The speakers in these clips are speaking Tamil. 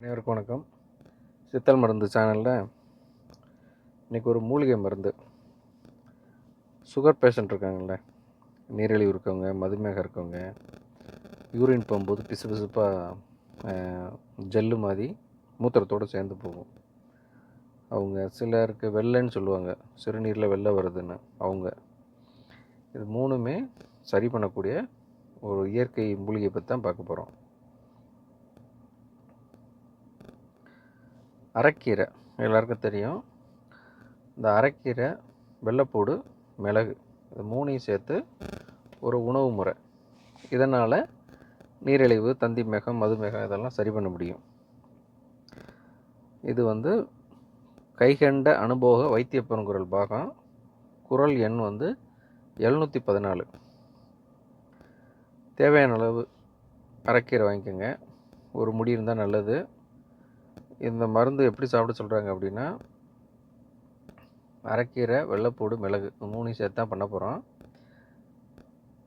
அனைவருக்கும் வணக்கம். சித்தல் மருந்து சேனலில் இன்றைக்கி ஒரு மூலிகை மருந்து. சுகர் பேஷண்ட் இருக்காங்கல்ல நீரிழிவு இருக்கவங்க மதுமேகம் இருக்கவங்க யூரின் போகும்போது பிசு பிசுப்பாக ஜெல்லு மாதிரி மூத்திரத்தோடு சேர்ந்து போகும். அவங்க சிலருக்கு வெள்ளைன்னு சொல்லுவாங்க சிறுநீரில் வெள்ளை வருதுன்னு அவங்க. இது மூணுமே சரி பண்ணக்கூடிய ஒரு இயற்கை மூலிகை பற்றி தான் பார்க்க போகிறோம் அரைக்கீரை எல்லாருக்கும் தெரியும். இந்த அரைக்கீரை வெள்ளைப்பூடு மிளகு இது மூணையும் சேர்த்து ஒரு உணவு முறை. இதனால் நீரிழிவு தந்தி மேகம் மதுமேகம் இதெல்லாம் சரி பண்ண முடியும். இது வந்து கைகண்ட அனுபவ வைத்திய பெருங்குரல் பாகம். குரல் எண் வந்து எழுநூற்றி பதினாலு. தேவையான அளவு அரைக்கீரை வாங்கிக்கோங்க. ஒரு முடி இருந்தால் நல்லது. இந்த மருந்து எப்படி சாப்பிட சொல்கிறாங்க அப்படின்னா அரைக்கீரை வெள்ளைப்பூடு மிளகு மூணையும் சேர்த்து தான் பண்ண போகிறோம்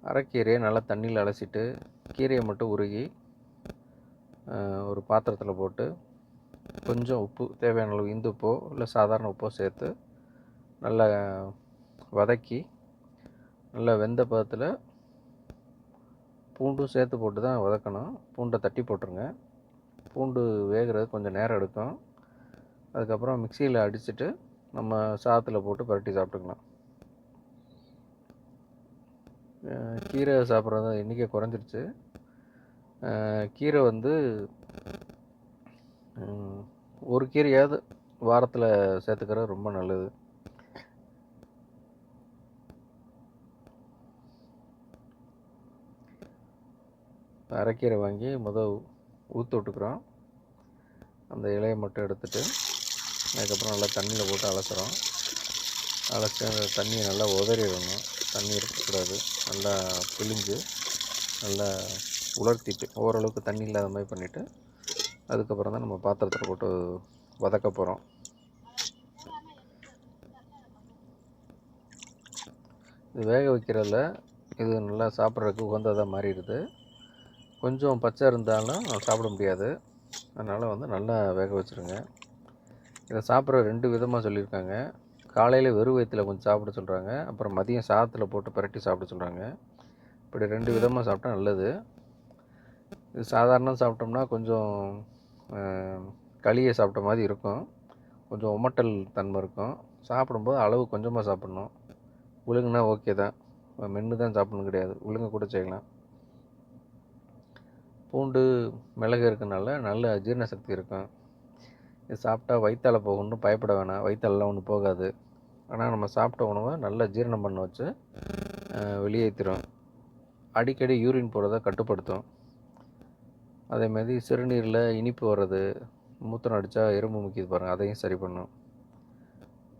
அரைக்கீரையை நல்லா தண்ணியில் அலசிட்டு கீரையை மட்டும் உருகி ஒரு பாத்திரத்தில் போட்டு கொஞ்சம் உப்பு தேவையான அளவு இந்து உப்போ இல்லை சாதாரண உப்போ சேர்த்து நல்லா வதக்கி நல்லா வெந்த பதத்தில் பூண்டும் சேர்த்து போட்டு தான் வதக்கணும். பூண்டை தட்டி போட்டுருங்க. பூண்டு வேகிறது கொஞ்சம் நேரம் எடுக்கும். அதுக்கப்புறம் மிக்சியில் அடிச்சுட்டு நம்ம சாதத்தில் போட்டு பரட்டி சாப்பிட்டுக்கலாம். கீரை சாப்பிட்றது எண்ணிக்கை குறைஞ்சிருச்சு. கீரை வந்து ஒரு கீரையாவது வாரத்தில் சேர்த்துக்கிறது ரொம்ப நல்லது. அரைக்கீரை வாங்கி முதல் ஊற்ற விட்டுக்கிறோம். அந்த இலையை மட்டும் எடுத்துகிட்டு அதுக்கப்புறம் நல்லா தண்ணியில் போட்டு அலசுகிறோம் அலசி அந்த தண்ணியை நல்லா உதறிடணும். தண்ணி இருக்கக்கூடாது. நல்லா பிழிஞ்சு நல்லா உலர்த்திட்டு ஓரளவுக்கு தண்ணி இல்லாத மாதிரி பண்ணிவிட்டு அதுக்கப்புறம் தான் நம்ம பாத்திரத்தில் போட்டு வதக்க போகிறோம் இது வேக வைக்கிறதில் இது நல்லா சாப்பிட்றதுக்கு உகந்ததாக மாறிடுது. கொஞ்சம் பச்சை இருந்தாலும் சாப்பிட முடியாது. அதனால் வந்து நல்லா வேக வச்சுருங்க. இதை சாப்பிட்ற ரெண்டு விதமாக சொல்லியிருக்காங்க. காலையில் வெறும் வயிற்றில் கொஞ்சம் சாப்பிட சொல்கிறாங்க அப்புறம் மதியம் சாதத்தில் போட்டு பரட்டி சாப்பிட சொல்கிறாங்க இப்படி ரெண்டு விதமாக சாப்பிட்டா நல்லது. இது சாதாரண சாப்பிட்டோம்னா கொஞ்சம் களியை சாப்பிட்ட மாதிரி இருக்கும். கொஞ்சம் உமட்டல் தன்மை இருக்கும். சாப்பிடும்போது அளவு கொஞ்சமாக சாப்பிட்ணும். விழுங்குனா ஓகே தான். மென்று தான் சாப்பிடணும் கிடையாது. விழுங்க கூட செய்யலாம். பூண்டு மிளகு இருக்கனால நல்ல ஜீரண சக்தி இருக்கும். இது சாப்பிட்டா வயிற்றால போகணும்னு பயப்பட வேணாம். வயிற்றாலலாம் ஒன்றும் போகாது. ஆனால் நம்ம சாப்பிட்ட உணவை நல்லா ஜீரணம் பண்ண வச்சு வெளியேற்றிடும் அடிக்கடி யூரின் போகிறத கட்டுப்படுத்தும். அதேமாதிரி சிறுநீரில் இனிப்பு வர்றது மூத்திரம் அடித்தா எறும்பு முக்கியது பாருங்கள் அதையும் சரி பண்ணும்.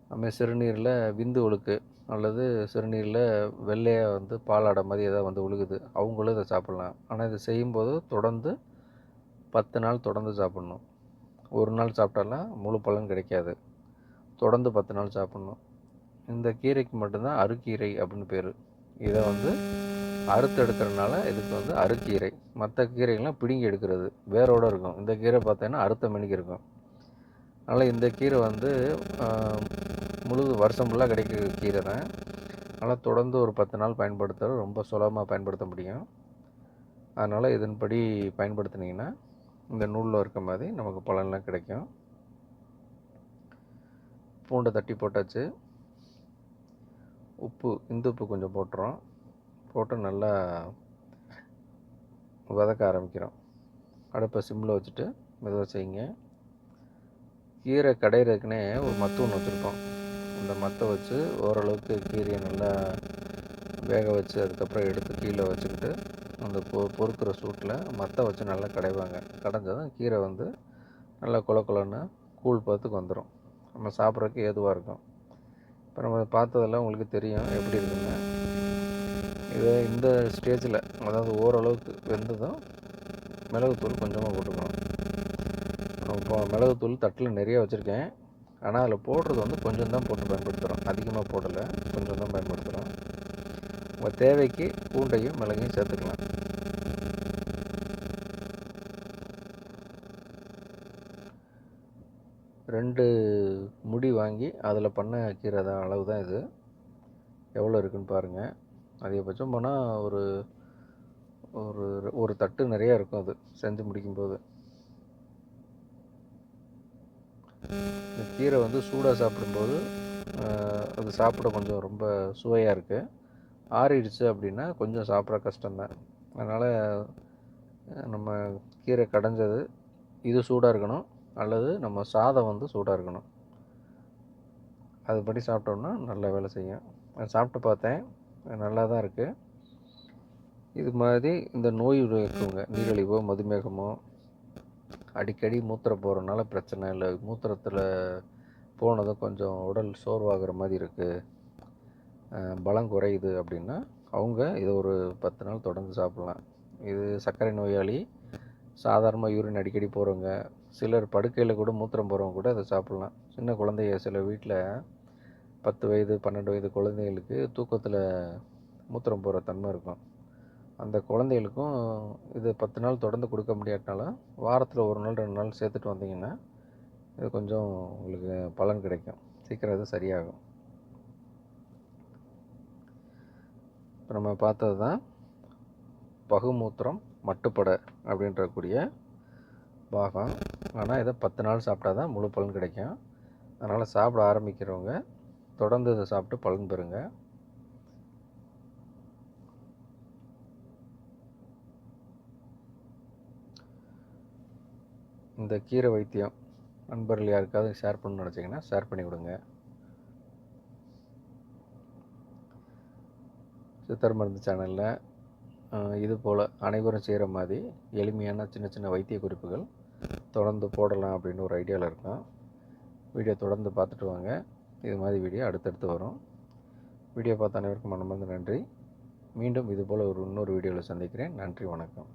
அதுமாதிரி சிறுநீரில் விந்து ஒழுக்கு. அல்லது சிறுநீரில் வெள்ளையாக வந்து பாலாடை மாதிரி எதாவது வந்து ஒழுகுது அவங்களும் இதை சாப்பிட்லாம். ஆனால் இதை செய்யும்போது தொடர்ந்து பத்து நாள் தொடர்ந்து சாப்பிட்ணும். ஒரு நாள் சாப்பிட்டாலாம் முழு பலன் கிடைக்காது. தொடர்ந்து பத்து நாள் சாப்பிட்ணும். இந்த கீரைக்கு மட்டும்தான் அருக்கீரை அப்படின்னு பேர். இதை வந்து அறுத்து எடுக்கிறதுனால இதுக்கு வந்து அருக்கீரை. மற்ற கீரைகள்லாம் பிடுங்கி எடுக்கிறது. வேரோடு இருக்கும். இந்த கீரை பார்த்தீங்கன்னா அறுத்த மணிக்கு இருக்கும். அதனால் இந்த கீரை வந்து முழுது வருஷம் ஃபுல்லாக கிடைக்கிற கீரை தான். அதனால் தொடர்ந்து ஒரு பத்து நாள் பயன்படுத்துகிற ரொம்ப சுலபமாக பயன்படுத்த முடியும். அதனால் இதன்படி பயன்படுத்தினீங்கன்னா இந்த நூலில் இருக்க மாதிரி நமக்கு பலன்லாம் கிடைக்கும். பூண்டை தட்டி போட்டாச்சு. உப்பு இந்து உப்பு கொஞ்சம் போட்டுறோம். போட்டு நல்லா வதக்க ஆரம்பிக்கிறோம். அடுப்பை சிம்மில் வச்சுட்டு மெதுவாக செய்யுங்க. கீரை கடையிறதுக்குன்னே ஒரு மத்து ஒன்று வச்சுருப்போம் அந்த மத்தை வச்சு ஓரளவுக்கு கீரையை நல்லா வேக வச்சு அதுக்கப்புறம் எடுத்து கீழே வச்சுக்கிட்டு அந்த பொ பொறுக்கிற சூட்டில் மத்தை வச்சு நல்லா கடைவாங்க. கடைஞ்சதும் கீரை வந்து நல்லா குல கொலன்னு கூழ் பதத்துக்கு வந்துடும் நம்ம சாப்பிட்றதுக்கு ஏதுவாக இருக்கும். இப்போ நம்ம பார்த்ததெல்லாம் உங்களுக்கு தெரியும். எப்படி இருக்குங்க இதை இந்த ஸ்டேஜில் அதாவது ஓரளவுக்கு வெந்ததும் மிளகுத்தூள் கொஞ்சமாக போட்டுக்கணும். இப்போ மிளகுத்தூள் தட்டில் நிறைய வச்சுருக்கேன். ஆனால் அதில் போடுறது வந்து கொஞ்சம் தான் போட்டு பயன்படுத்துகிறோம் அதிகமாக போடலை கொஞ்சம் தான் பயன்படுத்துகிறோம் உங்கள் தேவைக்கு பூண்டையும் மிளகையும் சேர்த்துக்கலாம். ரெண்டு முடி வாங்கி அதில் பண்ண கீரை தான் அளவு தான் இது. எவ்வளோ இருக்குன்னு பாருங்கள் அதிகபட்சம் போனால் ஒரு ஒரு ஒரு தட்டு நிறையா இருக்கும் அது செஞ்சு முடிக்கும்போது. இந்த கீரை வந்து சூடாக சாப்பிடும்போது அது சாப்பிட கொஞ்சம் ரொம்ப சுவையாக இருக்குது ஆறிடுச்சு அப்படின்னா கொஞ்சம் சாப்பிட கஷ்டம்தான். அதனால் நம்ம கீரை கடைஞ்சது இது சூடாக இருக்கணும். அல்லது நம்ம சாதம் வந்து சூடாக இருக்கணும். அதுபடி சாப்பிட்டோம்னா நல்ல வேலை செய்யும். நான் சாப்பிட்டு பார்த்தேன். நல்லா தான் இருக்குது இது மாதிரி இந்த நோய் இருக்கவங்க நீரிழிவோ மதுமேகமோ அடிக்கடி மூத்திரம் போகிறனால பிரச்சனை இல்லை. மூத்திரத்தில் போனதும் கொஞ்சம் உடல் சோர்வாகிற மாதிரி இருக்குது பலம் குறையுது அப்படின்னா அவங்க இதை ஒரு பத்து நாள் தொடர்ந்து சாப்பிட்லாம். இது சர்க்கரை நோயாளி சாதாரணமாக யூரின் அடிக்கடி போகிறவங்க சிலர் படுக்கையில் கூட மூத்திரம் போகிறவங்க கூட அதை சாப்பிட்லாம். சின்ன குழந்தைய சில வீட்டில் பத்து வயது பன்னெண்டு வயது குழந்தைகளுக்கு தூக்கத்தில் மூத்திரம் போகிற தன்மை இருக்கும். அந்த குழந்தைகளுக்கும் இது பத்து நாள் தொடர்ந்து கொடுக்க முடியாட்டினாலும் வாரத்தில் ஒரு நாள் ரெண்டு நாள் சேர்த்துட்டு வந்தீங்கன்னா இது கொஞ்சம் உங்களுக்கு பலன் கிடைக்கும். சீக்கிரம் இது சரியாகும். இப்போ நம்ம பார்த்தது தான் பகுமூத்திரம் மட்டுப்படை அப்படின்றக்கூடிய பாகம் ஆனால் இதை பத்து நாள் சாப்பிட்டா தான் முழு பலன் கிடைக்கும். அதனால் சாப்பிட ஆரம்பிக்கிறவங்க தொடர்ந்து இதை சாப்பிட்டு பலன் பெறுங்க. இந்த கீரை வைத்தியம் நண்பர்கள் யாருக்காவது ஷேர் பண்ணணும்னு நினச்சிங்கன்னா ஷேர் பண்ணி கொடுங்க. சித்தர் மருந்து சேனலில் இது போல் அனைவரும் செய்கிற மாதிரி எளிமையான சின்ன சின்ன வைத்திய குறிப்புகள் தொடர்ந்து போடலாம் அப்படின்னு ஒரு ஐடியாவில் இருக்கும். வீடியோ தொடர்ந்து பார்த்துட்டு வாங்க. இது மாதிரி வீடியோ அடுத்தடுத்து வரும். வீடியோ பார்த்த அனைவருக்கும் மனமார்ந்த நன்றி. மீண்டும் இது போல் ஒரு இன்னொரு வீடியோவில் சந்திக்கிறேன். நன்றி வணக்கம்.